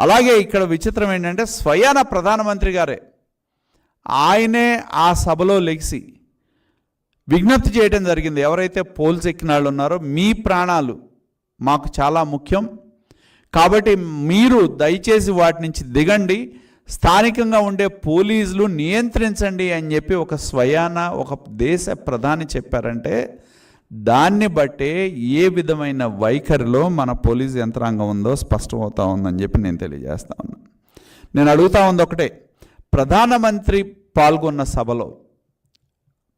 అలాగే ఇక్కడ విచిత్రం ఏంటంటే స్వయాన ప్రధానమంత్రి గారే. ఆయనే ఆ సభలో లెగిసి విజ్ఞప్తి చేయడం జరిగింది. ఎవరైతే పోల్స్ ఎక్కిన వాళ్ళు ఉన్నారో మీ ప్రాణాలు మాకు చాలా ముఖ్యం. కాబట్టి మీరు దయచేసి వాటి నుంచి దిగండి. స్థానికంగా ఉండే పోలీసులు నియంత్రించండి అని చెప్పి ఒక స్వయాన ఒక దేశ ప్రధాని చెప్పారంటే దాన్ని బట్టే ఏ విధమైన వైఖరిలో మన పోలీస్ యంత్రాంగం ఉందో స్పష్టమవుతా ఉందని చెప్పి నేను తెలియజేస్తా ఉన్నా. నేను అడుగుతా ఉంది ఒకటే ప్రధానమంత్రి పాల్గొన్న సభలో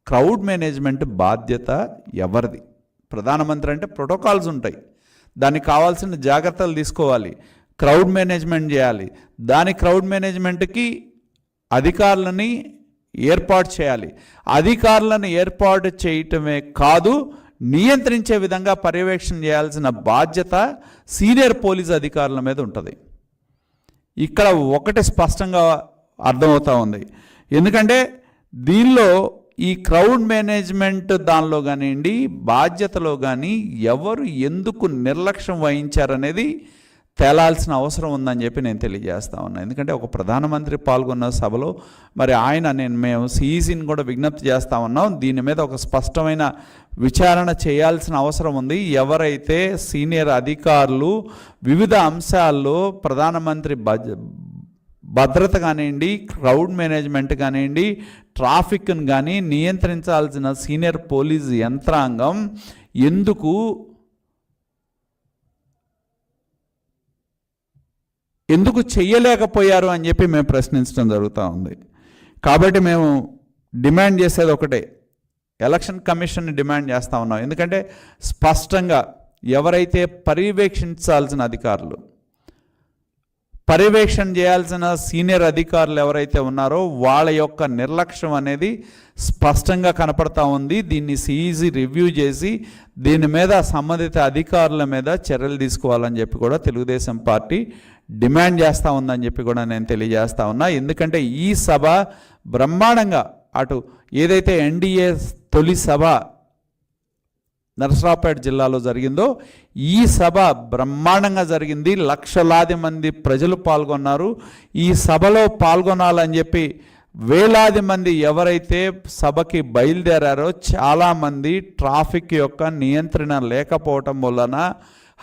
క్రౌడ్ మేనేజ్మెంట్ బాధ్యత ఎవరిది? ప్రధానమంత్రి అంటే ప్రోటోకాల్స్ ఉంటాయి. దానికి కావాల్సిన జాగ్రత్తలు తీసుకోవాలి. క్రౌడ్ మేనేజ్మెంట్ చేయాలి. దాని క్రౌడ్ మేనేజ్మెంట్కి అధికారులని ఏర్పాటు చేయాలి. అధికారులను ఏర్పాటు చేయటమే కాదు నియంత్రించే విధంగా పర్యవేక్షణ చేయాల్సిన బాధ్యత సీనియర్ పోలీస్ అధికారుల మీద ఉంటుంది. ఇక్కడ ఒకటి స్పష్టంగా అర్థమవుతా ఉంది. ఎందుకంటే దీనిలో ఈ క్రౌడ్ మేనేజ్మెంట్ దానిలో కానివ్వండి బాధ్యతలో కానీ ఎవరు ఎందుకు నిర్లక్ష్యం వహించారనేది తేలాల్సిన అవసరం ఉందని చెప్పి నేను తెలియజేస్తా ఉన్నాను ఎందుకంటే ఒక ప్రధానమంత్రి పాల్గొన్న సభలో మరి ఆయన నేను మేము సీజీని కూడా విజ్ఞప్తి చేస్తా ఉన్నాం. దీని మీద ఒక స్పష్టమైన విచారణ చేయాల్సిన అవసరం ఉంది. ఎవరైతే సీనియర్ అధికారులు వివిధ అంశాల్లో ప్రధానమంత్రి బజ భద్రత కానివ్వండి క్రౌడ్ మేనేజ్మెంట్ కానివ్వండి ట్రాఫిక్ను కానీ నియంత్రించాల్సిన సీనియర్ పోలీస్ యంత్రాంగం ఎందుకు ఎందుకు చెయ్యలేకపోయారు అని చెప్పి మేము ప్రశ్నించడం జరుగుతూ ఉంది. కాబట్టి మేము డిమాండ్ చేసేది ఒకటే. ఎలక్షన్ కమిషన్ని డిమాండ్ చేస్తూ ఉన్నాం. ఎందుకంటే స్పష్టంగా ఎవరైతే పర్యవేక్షించాల్సిన అధికారులు పర్యవేక్షణ చేయాల్సిన సీనియర్ అధికారులు ఎవరైతే ఉన్నారో వాళ్ళ యొక్క నిర్లక్ష్యం అనేది స్పష్టంగా కనపడతా ఉంది. దీన్ని సిఈసి రివ్యూ చేసి దీని మీద సంబంధిత అధికారుల మీద చర్యలు తీసుకోవాలని చెప్పి కూడా తెలుగుదేశం పార్టీ డిమాండ్ చేస్తూ ఉందని చెప్పి కూడా నేను తెలియజేస్తా ఉన్నా. ఎందుకంటే ఈ సభ బ్రహ్మాండంగా అటు ఏదైతే ఎన్డీఏ తొలి సభ నరసరావుపేట జిల్లాలో జరిగిందో ఈ సభ బ్రహ్మాండంగా జరిగింది. లక్షలాది మంది ప్రజలు పాల్గొన్నారు. ఈ సభలో పాల్గొనాలని చెప్పి వేలాది మంది ఎవరైతే సభకి బయలుదేరారో చాలామంది ట్రాఫిక్ యొక్క నియంత్రణ లేకపోవటం వలన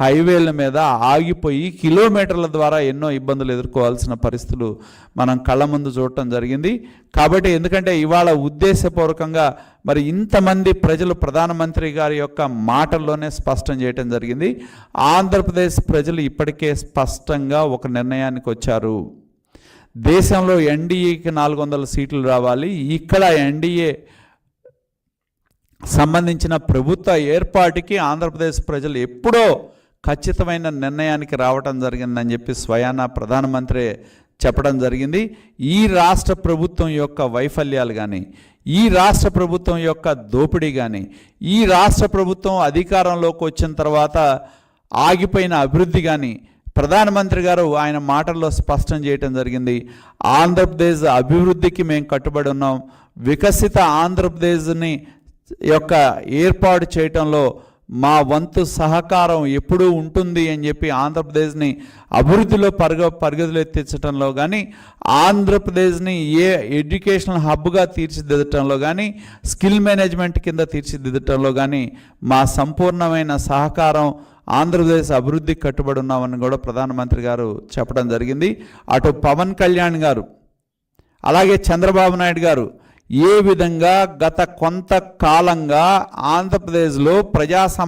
హైవేల మీద ఆగిపోయి కిలోమీటర్ల ద్వారా ఎన్నో ఇబ్బందులు ఎదుర్కోవాల్సిన పరిస్థితులు మనం కళ్ళ ముందు చూడటం జరిగింది. కాబట్టి ఎందుకంటే ఇవాళ ఉద్దేశపూర్వకంగా మరి ఇంతమంది ప్రజలు ప్రధానమంత్రి గారి యొక్క మాటల్లోనే స్పష్టం చేయటం జరిగింది. ఆంధ్రప్రదేశ్ ప్రజలు ఇప్పటికే స్పష్టంగా ఒక నిర్ణయానికి వచ్చారు. దేశంలో ఎన్డీఏకి నాలుగు వందల సీట్లు రావాలి. ఇక్కడ ఎన్డీఏ సంబంధించిన ప్రభుత్వ ఏర్పాటుకి ఆంధ్రప్రదేశ్ ప్రజలు ఎప్పుడో ఖచ్చితమైన నిర్ణయానికి రావటం జరిగిందని చెప్పి స్వయాన ప్రధానమంత్రి చెప్పడం జరిగింది. ఈ రాష్ట్ర ప్రభుత్వం యొక్క వైఫల్యాలు కానీ ఈ రాష్ట్ర ప్రభుత్వం యొక్క దోపిడీ కానీ ఈ రాష్ట్ర ప్రభుత్వం అధికారంలోకి వచ్చిన తర్వాత ఆగిపోయిన అభివృద్ధి కానీ ప్రధానమంత్రి గారు ఆయన మాటల్లో స్పష్టం చేయటం జరిగింది. ఆంధ్రప్రదేశ్ అభివృద్ధికి మేము కట్టుబడి ఉన్నాం. వికసిత ఆంధ్రప్రదేశ్ని యొక్క ఏర్పాటు చేయటంలో మా వంతు సహకారం ఎప్పుడూ ఉంటుంది అని చెప్పి ఆంధ్రప్రదేశ్ని అభివృద్ధిలో పరుగ పరుగుదలు ఎత్తించడంలో కానీ ఆంధ్రప్రదేశ్ని ఏ ఎడ్యుకేషనల్ హబ్గా తీర్చిదిద్దటంలో కానీ స్కిల్ మేనేజ్మెంట్ కింద తీర్చిదిద్దటంలో కానీ మా సంపూర్ణమైన సహకారం ఆంధ్రప్రదేశ్ అభివృద్ధికి కట్టుబడి ఉన్నామని కూడా ప్రధానమంత్రి గారు చెప్పడం జరిగింది. అటు పవన్ కళ్యాణ్ గారు అలాగే చంద్రబాబు నాయుడు గారు ఏ విధంగా గత కొంతకాలంగా ఆంధ్రప్రదేశ్లో ప్రజా